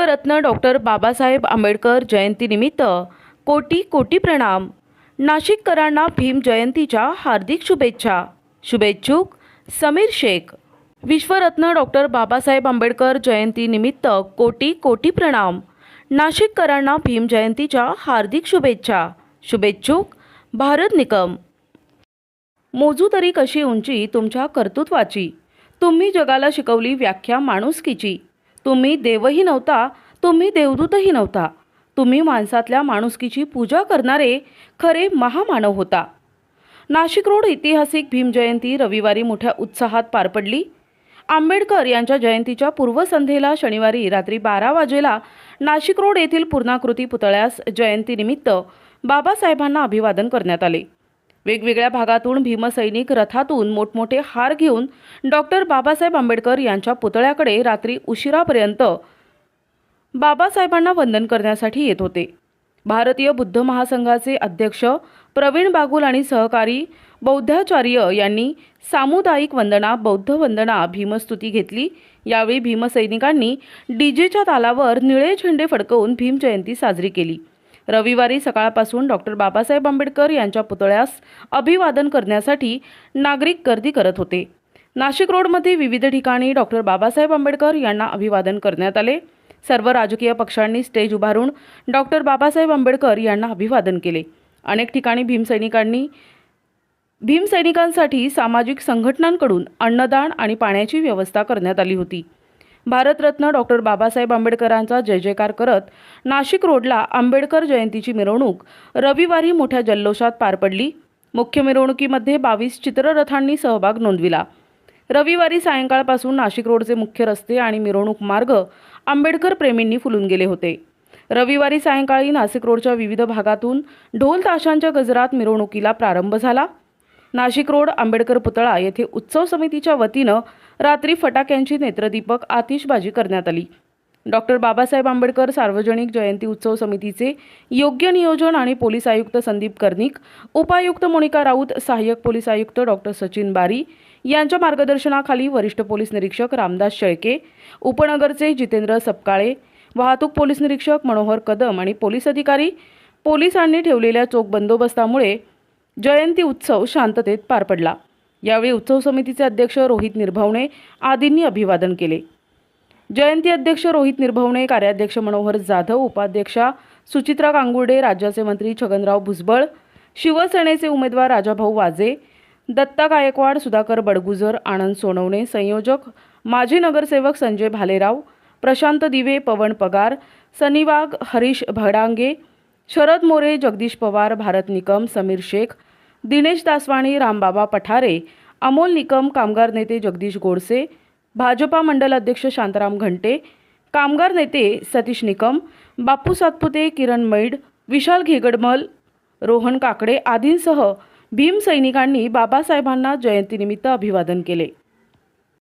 विश्वरत्न doctor Babasaheb Ambedkar जयंतीनिमित्त कोटी कोटी प्रणाम. नाशिककरांना भीम जयंतीच्या हार्दिक शुभेच्छा. शुभेच्छुक समीर शेख. विश्वरत्न डॉक्टर बाबासाहेब आंबेडकर जयंतीनिमित्त कोटी कोटी प्रणाम. नाशिककरांना भीम जयंतीच्या हार्दिक शुभेच्छा. शुभेच्छुक भारत निकम. मोजू तरी कशी उंची तुमच्या कर्तृत्वाची? तुम्ही जगाला शिकवली व्याख्या माणुसकीची. तुम्ही देवही नव्हता तुम्ही देवदूतही नव्हता. तुम्ही माणसातल्या माणुसकीची पूजा करणारे खरे महामानव होता. नाशिक रोड ऐतिहासिक भीमजयंती रविवारी मोठ्या उत्साहात पार पडली. आंबेडकर यांच्या जयंतीच्या पूर्वसंध्येला शनिवारी रात्री बारा वाजेला नाशिक रोड येथील पूर्णाकृती पुतळ्यास जयंतीनिमित्त बाबासाहेबांना अभिवादन करण्यात आले. वेगवेगळ्या भागातून भीमसैनिक रथातून मोठमोठे हार घेऊन डॉक्टर बाबासाहेब आंबेडकर यांच्या पुतळ्याकडे रात्री उशिरापर्यंत बाबासाहेबांना वंदन करण्यासाठी येत होते. भारतीय बुद्ध महासंघाचे अध्यक्ष प्रवीण बागुल आणि सहकारी बौद्धाचार्य यांनी सामुदायिक वंदना बौद्ध वंदना भीमस्तुती घेतली. यावेळी भीमसैनिकांनी डीजेच्या तालावर निळे झेंडे फडकवून भीमजयंती साजरी केली. रविवारी सकाळपासून डॉक्टर बाबासाहेब आंबेडकर यांच्या पुतळ्यास अभिवादन करण्यासाठी नागरिक गर्दी करत होते. नाशिक रोडमध्ये विविध ठिकाणी डॉक्टर बाबासाहेब आंबेडकर यांना अभिवादन करण्यात आले. सर्व राजकीय पक्षांनी स्टेज उभारून डॉक्टर बाबासाहेब आंबेडकर यांना अभिवादन केले. अनेक ठिकाणी भीमसैनिकांनी भीमसैनिकांसाठी सामाजिक संघटनांकडून अन्नदान आणि पाण्याची व्यवस्था करण्यात आली होती. भारतरत्न डॉक्टर बाबासाहेब आंबेडकरांचा जय जयकार करत नाशिक रोडला आंबेडकर जयंतीची मिरवणूक रविवारी मोठ्या जल्लोषात पार पडली. मुख्य मिरवणुकीमध्ये बावीस चित्ररथांनी सहभाग नोंदविला. रविवारी सायंकाळपासून नाशिक रोडचे मुख्य रस्ते आणि मिरवणूक मार्ग आंबेडकर प्रेमींनी फुलून गेले होते. रविवारी सायंकाळी नाशिक रोडच्या विविध भागातून ढोल ताशांच्या गजरात मिरवणुकीला प्रारंभ झाला. नाशिक रोड आंबेडकर पुतळा येथे उत्सव समितीच्या वतीनं रात्री फटाक्यांची नेत्रदीपक आतिषबाजी करण्यात आली. डॉक्टर बाबासाहेब आंबेडकर सार्वजनिक जयंती उत्सव समितीचे योग्य नियोजन आणि पोलीस आयुक्त संदीप कर्णिक उपायुक्त मोनिका राऊत सहाय्यक पोलीस आयुक्त डॉक्टर सचिन बारी यांच्या मार्गदर्शनाखाली वरिष्ठ पोलीस निरीक्षक रामदास शेळके उपनगरचे जितेंद्र सपकाळे वाहतूक पोलीस निरीक्षक मनोहर कदम आणि पोलीस अधिकारी पोलिसांनी ठेवलेल्या चोख बंदोबस्तामुळे जयंती उत्सव शांततेत पार पडला. यावेळी उत्सव समितीचे अध्यक्ष रोहित निर्भवणे आदींनी अभिवादन केले. जयंती अध्यक्ष रोहित निर्भवणे कार्याध्यक्ष मनोहर जाधव उपाध्यक्षा सुचित्रा कांगुर्डे राज्याचे मंत्री छगनराव भुजबळ शिवसेनेचे उमेदवार राजाभाऊ वाजे दत्ता गायकवाड सुधाकर बडगुजर आनंद सोनवणे संयोजक माजी नगरसेवक संजय भालेराव प्रशांत दिवे पवन पगार सनिवाग हरीश भडांगे शरद मोरे जगदीश पवार भारत निकम समीर शेख दिनेश दासवाणी रामबाबा पठारे अमोल निकम कामगार नेते जगदीश गोडसे भाजपा मंडल अध्यक्ष शांताराम घंटे कामगार नेते सतीश निकम बापू सातपुते किरण मैड विशाल घेगडमल रोहन काकडे आदींसह भीम सैनिकांनी बाबासाहेबांना जयंतीनिमित्त अभिवादन केले.